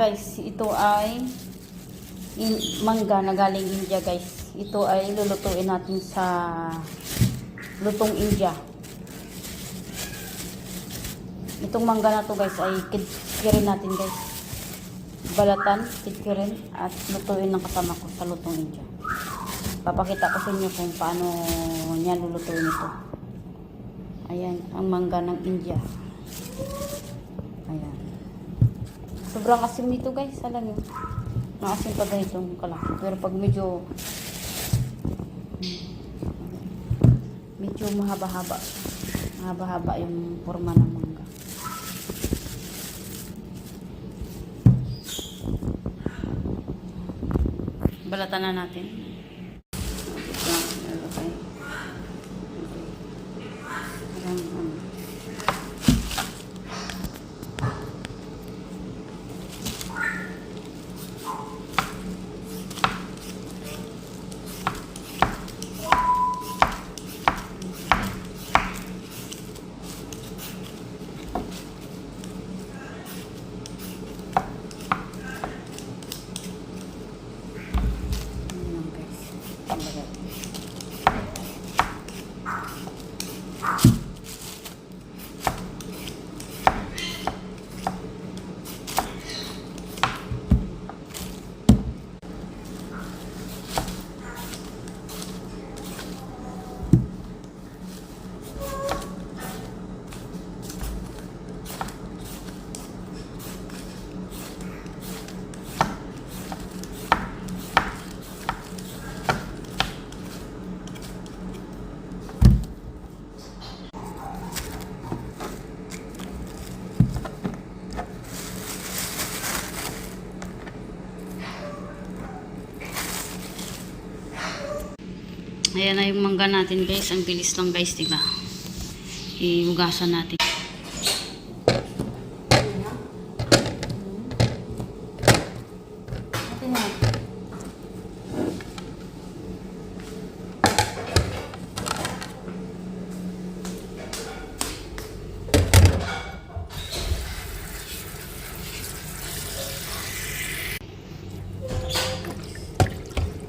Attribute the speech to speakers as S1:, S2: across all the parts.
S1: guys, ito ay in, mangga na galing India guys. Ito ay lulutuin natin sa lutong India. Itong mangga na to guys ay kidkirin natin guys. Balatan, kidkirin at lutuin ng kasama ko sa lutong India. Papakita ko sa inyo kung paano niya lulutuin ito. Ayan, ang mangga ng India. Sobrang asim nito guys, alam niyo. Maasim pa ganitong kalaki. Pero pag medyo medyo mahaba-haba. Mahaba-haba yung forma ng mangga. Balatan na natin. Okay. Parang, ano, Yun lang, guys. Tambagan. Ayan na yung mangga natin guys. Ang bilis lang guys, diba? Ihugasan natin.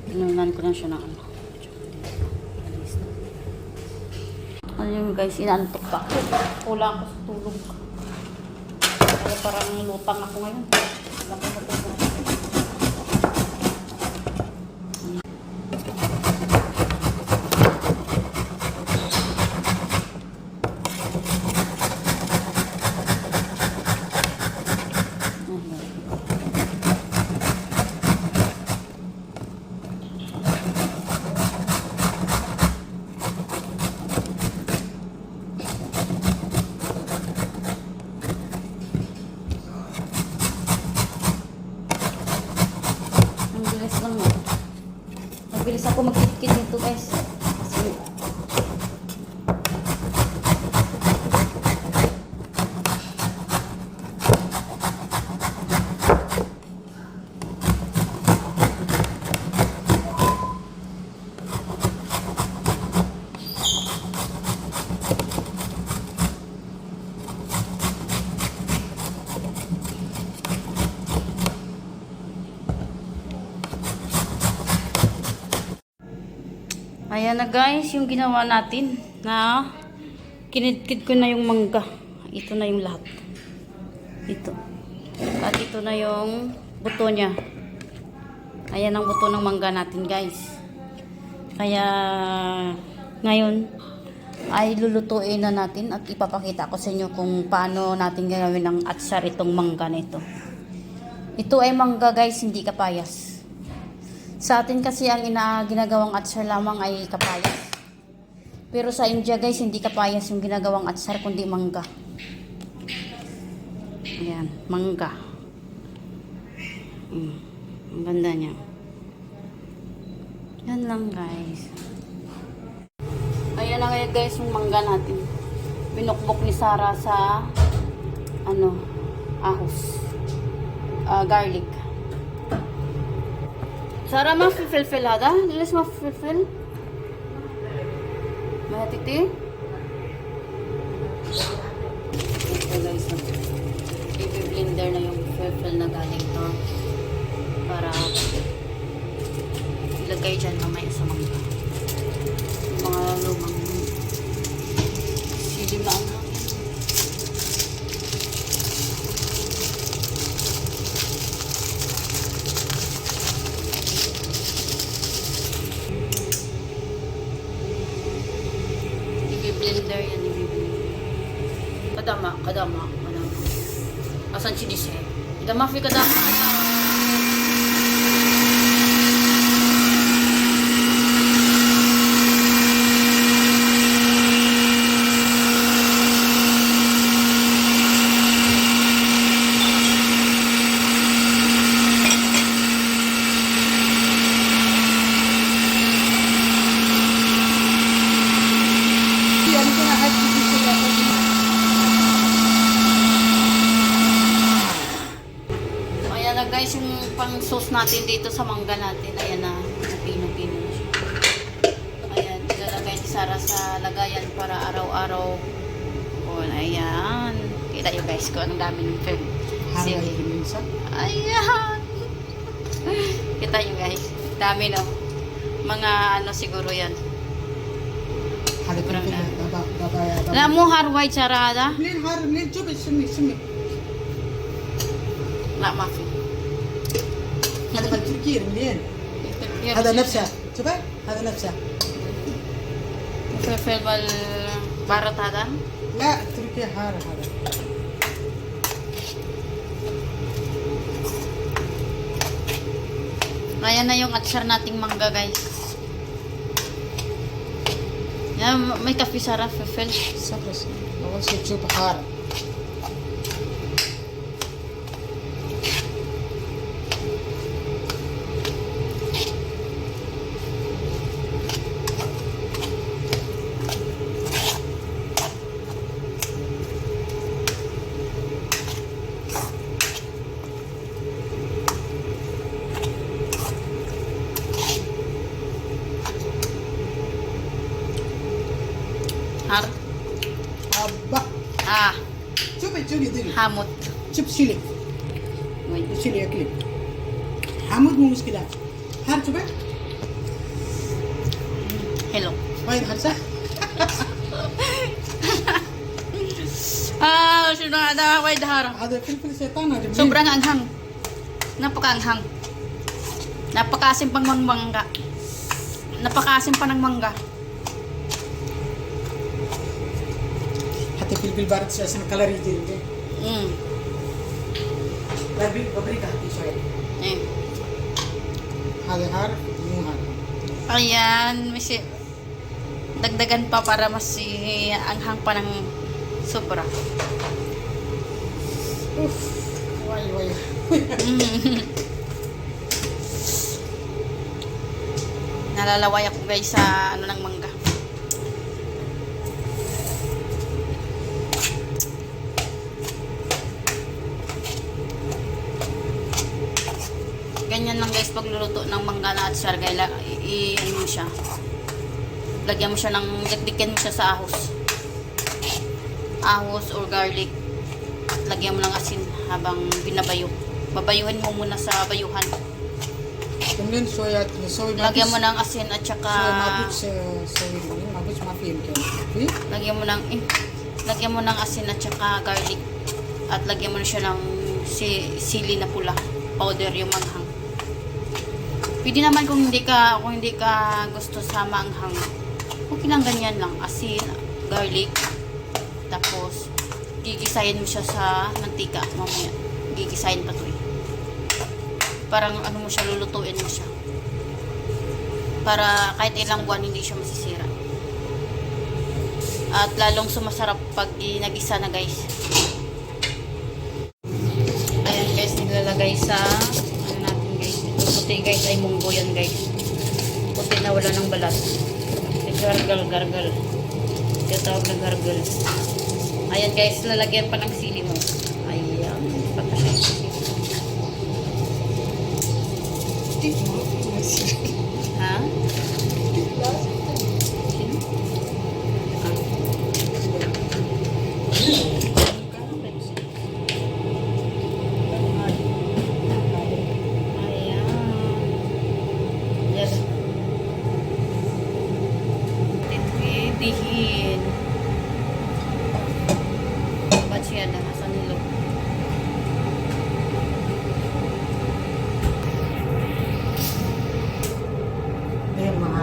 S1: Inunan ko na siya ng ano. Ano guys, inantok pa ako. Kulang ako sa tulog. Kaya parang lutang ako ngayon. Wala ko matulog. Ang bilis lang mo. Mabilis ako magkit-kit dito guys. Kasi Ayan na guys, yung ginawa natin na kinidkid ko na yung mangga. Ito na yung lahat. Ito. At ito na yung buto niya. Ayan ang buto ng mangga natin guys. Kaya ngayon ay lulutuin na natin at ipapakita ko sa inyo kung paano natin gagawin ang atsar itong mangga na ito. Ito ay mangga guys, hindi kapayas. Sa atin kasi ang ina ginagawang atsar lamang ay kapayas. Pero sa India guys, hindi kapayas yung ginagawang atsar kundi mangga. Ayan, mangga. Mm, ang ganda niya. Yan lang guys. Ayan na ngayon guys yung mangga natin. Binukbok ni Sarah sa ano, ahos. Ah, garlic. सारा मा फिलफिल आदा लिस मा फिलफिल महतिति ito guys i-blender na yung filfil na galing to para ilagay dyan mamaya sa mga
S2: finish eh. Dah maaf
S1: ya kata. Guys, yung pang sauce natin dito sa mangga natin. Ayan na, pino-pino. Ayan, ilalagay ni Sarah sa lagayan para araw-araw. O, ayan. Kita nyo guys kung anong dami ng film.
S2: Minsan.
S1: Ayan. Kita nyo guys. Dami no. Mga ano siguro yan. Sobrang dami. Alam mo, harway charada?
S2: Lin har lin chubi sumi sumi.
S1: La mafi.
S2: هذا من تركيا منين؟ هذا نفسه شوف هذا نفسه
S1: Fefel bal barat hada?
S2: لا تركيا هذا هذا
S1: Ayan na yung atsar nating mangga, guys. Yan, may kape Sarah, Fefel.
S2: صبر اول شيء تشوف حار
S1: Har
S2: Haba.
S1: Ah.
S2: Chupi chuli dili.
S1: Hamot.
S2: Chup sili.
S1: Wait.
S2: Sili akli. Hamot mo muskil at. Har chupi.
S1: Hello.
S2: Wait, har sa.
S1: Ah, sino ada wait har.
S2: Ada pilpil setan aja.
S1: Sobrang anghang. Napakaanghang. Napakasim pang mangga. Napakasim pa ng mangga.
S2: ಮತ್ತೆ ಪಿಲ್ಪಿಲ್ ಭಾರತ್ ಶಾಸನ ಕಲರ್ ಇದೆ
S1: ಇಲ್ಲಿ
S2: ಹ್ಞೂ ಬಬ್ರಿ ಬಬ್ರಿಗೆ ಹಾಕಿ
S1: ಶಾಯಿ
S2: ಹಾಗೆ ಹಾರ ನೀವು ಹಾರ
S1: Ayan, may dagdagan pa para mas si- anghang pa ng sobra.
S2: ವೈ Y
S1: Nalalaway ako guys sa ano ng mangga. ano at sarga, i-ano mo siya. Lagyan mo siya ng, dikdikin mo siya sa ahos. Ahos or garlic. Lagyan mo ng asin habang binabayo. Babayuhin mo muna sa bayuhan.
S2: Kumlin soya, soy
S1: Lagyan mo ng asin at saka...
S2: Soy mabit, eh, soy mabit,
S1: Lagyan mo ng, eh, lagyan mo ng asin at saka garlic. At lagyan mo na siya ng si, sili na pula. Powder yung manghang pwede naman kung hindi ka kung hindi ka gusto sa manghang okay lang ganyan lang asin garlic tapos gigisayin mo siya sa mantika mamaya gigisayin pa to eh parang ano mo siya lulutuin mo siya para kahit ilang buwan hindi siya masisira at lalong sumasarap pag ginagisa na guys. Ayan guys, nilalagay sa. Guys ay munggo yan guys. Puti na wala ng balat. Gargal, gargal. Ito tawag na gargal. Ayan guys, lalagyan pa ng sili mo. Ayan. Patasay. Ha? Siya na sa nilo?
S2: Ayan, mga.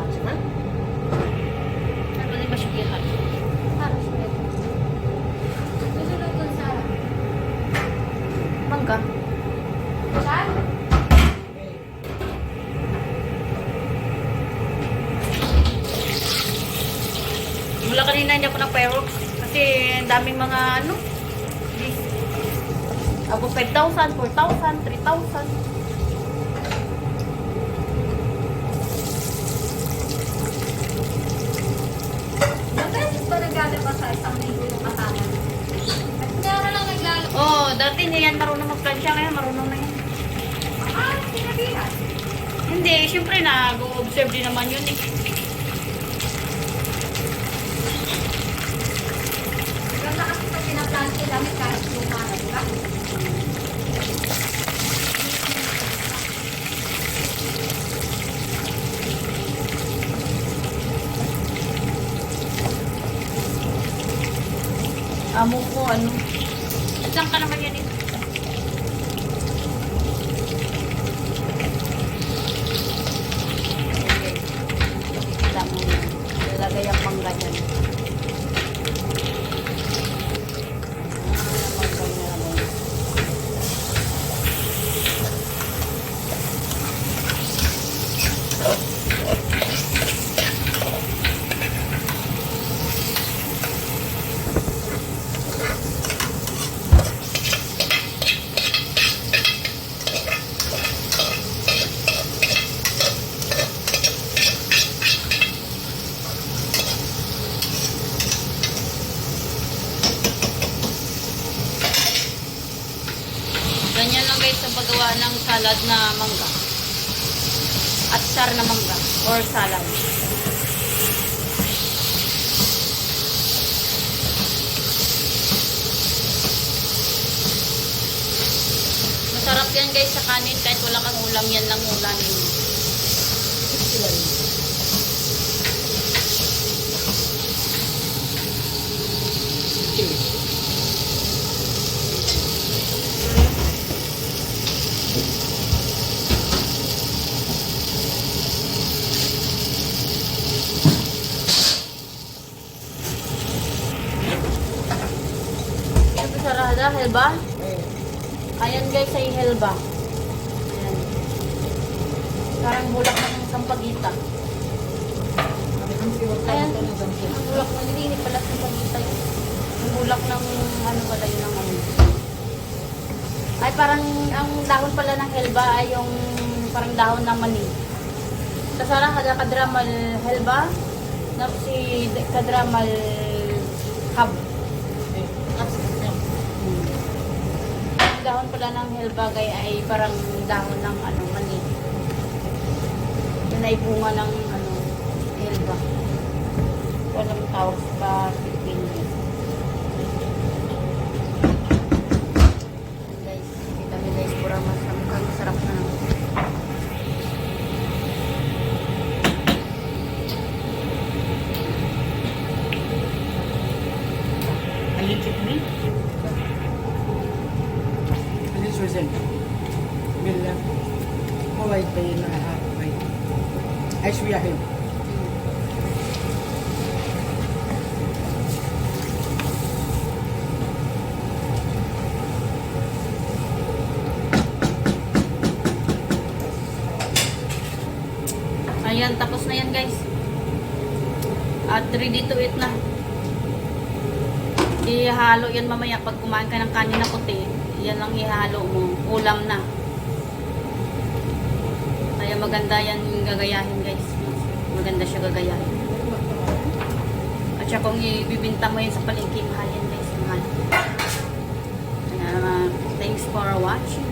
S1: Ano ba siya gihat?
S3: Harus ulit. Susunod dun sa...
S1: Mangga.
S3: Saan?
S1: Mula kanina hindi ako nag-pero kasi ang daming mga ano.
S3: Kasama? At meron lang naglalabas.
S1: Oh, dati hindi yan marunong mag-plansya ngayon, marunong na yan.
S3: Ah, sinabihan.
S1: Hindi, syempre nag-observe din naman yun eh. Ano. Salad na mangga. At sar na mangga or salad. Masarap yan guys sa kanin kahit wala kang ulam yan lang ulamin.
S2: Sila rin. Okay.
S1: Ito sarada, helba.
S2: Ayan.
S1: Ayan guys ay helba. Ayan. Parang bulak ng sampagita.
S2: Ang
S1: Ayan.
S2: ng.
S1: Ang bulak na hindi pala sampagita yun. Ang bulak ng ano pala yun ng ano. Ay parang ang dahon pala ng helba ay yung parang dahon ng mani. Kasara kada kadramal helba na si kadramal hab.
S2: Eh, kasi, ayan.
S1: Ang dahon pala ng helbagay ay parang dahon ng ano, mani. Yun ay bunga ng ano, helba. Walang tawag sa Pilipinas. Guys, kita niyo guys, pura mas mukhang masarap na naman.
S2: Alin chutney? Alin susan? Mila. Mawait pa yun na hapay. Ay, suyahin.
S1: Ayan, tapos na yan guys. At ready to eat na. Ihalo yan mamaya pag kumain ka ng kanin na puti. Yan lang ihalo mo. Ulam na. Kaya maganda yan gagayahin guys. Maganda siya gagayahin. At sya kung ibibinta mo yan sa palengke, mahal guys. Mahal. Uh, thanks for watching.